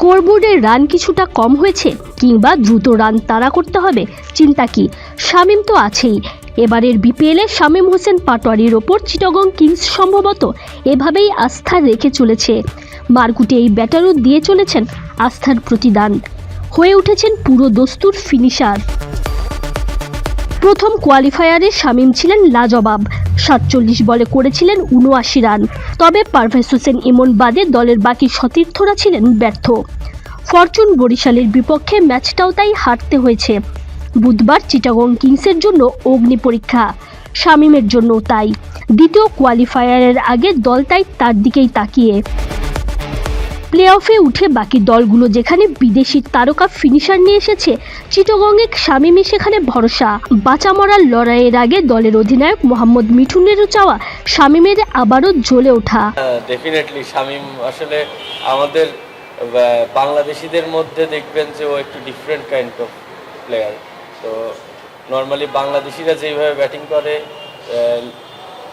স্কোরবোর্ডে run কিছুটা কম হয়েছে কিংবা দ্রুত রান তাড়া করতে হবে, চিন্তা কি? শামীম তো আছেই। এবারের বিপিএলে শামীম হোসেন পাটোয়ারির ওপর চিটাগং কিংস সম্ভবত এভাবেই আস্থা রেখে চলেছে। মারকুটে এই ব্যাটারও দিয়ে চলেছেন আস্থার প্রতিদান। হয়ে উঠেছেন পুরো দস্তুর ফিনিশার। প্রথম কোয়ালিফায়ারে শামীম ছিলেন লাজবাব। সাতচল্লিশ বলে করেছিলেন উনআশি রান। তবে পারভেজ হোসেন ইমন বাদে দলের বাকি সতীর্থরা ছিলেন ব্যর্থ। ফরচুন বরিশালের বিপক্ষে ম্যাচটাও তাই হারতে হয়েছে। বুধবার চিটাগং কিংসের জন্য অগ্নি পরীক্ষা। শামীমের জন্য তাই। দ্বিতীয় কোয়ালিফায়ারের আগে দল তাই তার দিকেই তাকিয়ে। প্লে অফে উঠে বাকি দলগুলো যেখানে বিদেশি তারকা ফিনিশার নিয়ে এসেছে, চিটগংয়ে শামীমই সেখানে ভরসা। বাঁচা মরার লড়াইয়ের আগে দলের অধিনায়ক মোহাম্মদ মিঠুনেরও চাওয়া শামীমের আবারও জ্বলে ওঠা। ডেফিনেটলি শামীম আসলে আমাদের বাংলাদেশিদের মধ্যে দেখবেন যে ও একটু ডিফারেন্ট কাইন্ড অফ প্লেয়ার তো নর্মালি বাংলাদেশিরা যেইভাবে ব্যাটিং করে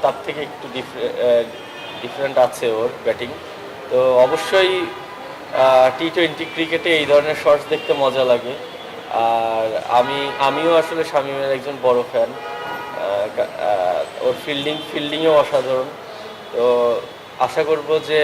তার থেকে একটু ডিফারেন্ট আছে ওর ব্যাটিং তো অবশ্যই টি টোয়েন্টি ক্রিকেটে এই ধরনের শর্টস দেখতে মজা লাগে। আর আমি, আমিও আসলে শামীমের একজন বড় ফ্যান ওর ফিল্ডিং ফিল্ডিংও অসাধারণ। তো আশা করব যে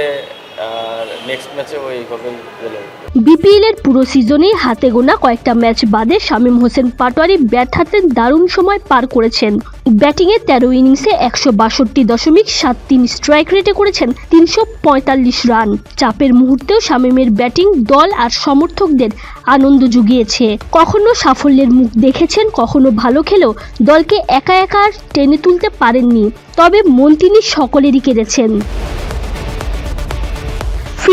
বিপিএল এর। পুরো সিজনেই হাতে গোনা কয়েকটা ম্যাচ বাদে শামীম হোসেন পাটোয়ারি ব্যাট হাতে দারুণ সময় পার করেছেন। ব্যাটিংয়ে তেরো ইনিংসে একশো বাষট্টি দশমিক সাত তিন স্ট্রাইক রেটে করেছেন তিনশো পঁয়তাল্লিশ রান চাপের মুহূর্তেও শামীমের ব্যাটিং দল আর সমর্থকদের আনন্দ জুগিয়েছে। কখনো সাফল্যের মুখ দেখেছেন, কখনো ভালো খেলেও দলকে একা একা টেনে তুলতে পারেননি। তবে মন তিনি সকলেরই কেড়েছেন।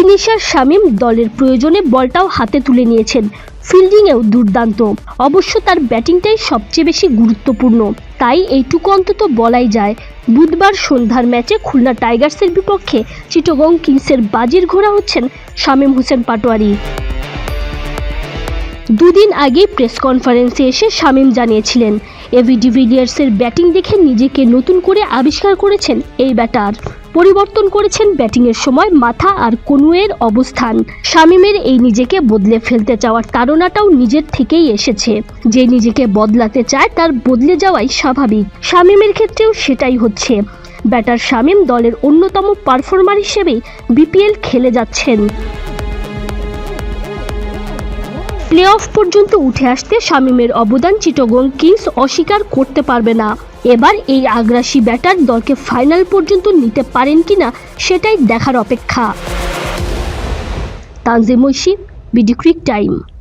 ফিনিশার শামীম দলের প্রয়োজনে বলটাও হাতে তুলে নিয়েছেন। ফিল্ডিংয়েও দুর্দান্ত। অবশ্য তার ব্যাটিংটাই সবচেয়ে বেশি গুরুত্বপূর্ণ। তাই এইটুকু অন্তত বলাই যায়, বুধবার সন্ধ্যার ম্যাচে খুলনা টাইগার্সের বিপক্ষে চিটগং কিংসের বাজির ঘোড়া হচ্ছেন শামীম হোসেন পাটোয়ারি। দুদিন আগে প্রেস কনফারেন্সে এসে শামীম জানিয়েছিলেন এভি ডিভিলিয়ার্সের ব্যাটিং দেখে নিজেকে নতুন করে আবিষ্কার করেছেন এই ব্যাটার। পরিবর্তন করেছেন ব্যাটিংয়ের সময় মাথা আর কনুয়ের অবস্থান। শামীমের এই নিজেকে বদলে ফেলতে চাওয়ার তাড়নাটাও নিজের থেকেই এসেছে। যে নিজেকে বদলাতে চায় তার বদলে যাওয়াই স্বাভাবিক। শামীমের ক্ষেত্রেও সেটাই হচ্ছে। ব্যাটার শামীম দলের অন্যতম পারফর্মার হিসেবেই বিপিএল খেলে যাচ্ছেন। প্লে অফ পর্যন্ত উঠে আসতে শামিমের অবদান চিটগং কিংস অস্বীকার করতে পারবে না। এবার এই আগ্রাসী ব্যাটার দলকে ফাইনাল পর্যন্ত নিতে পারেন কিনা সেটাই দেখার অপেক্ষা। Tanzim Oishi, BD cric time.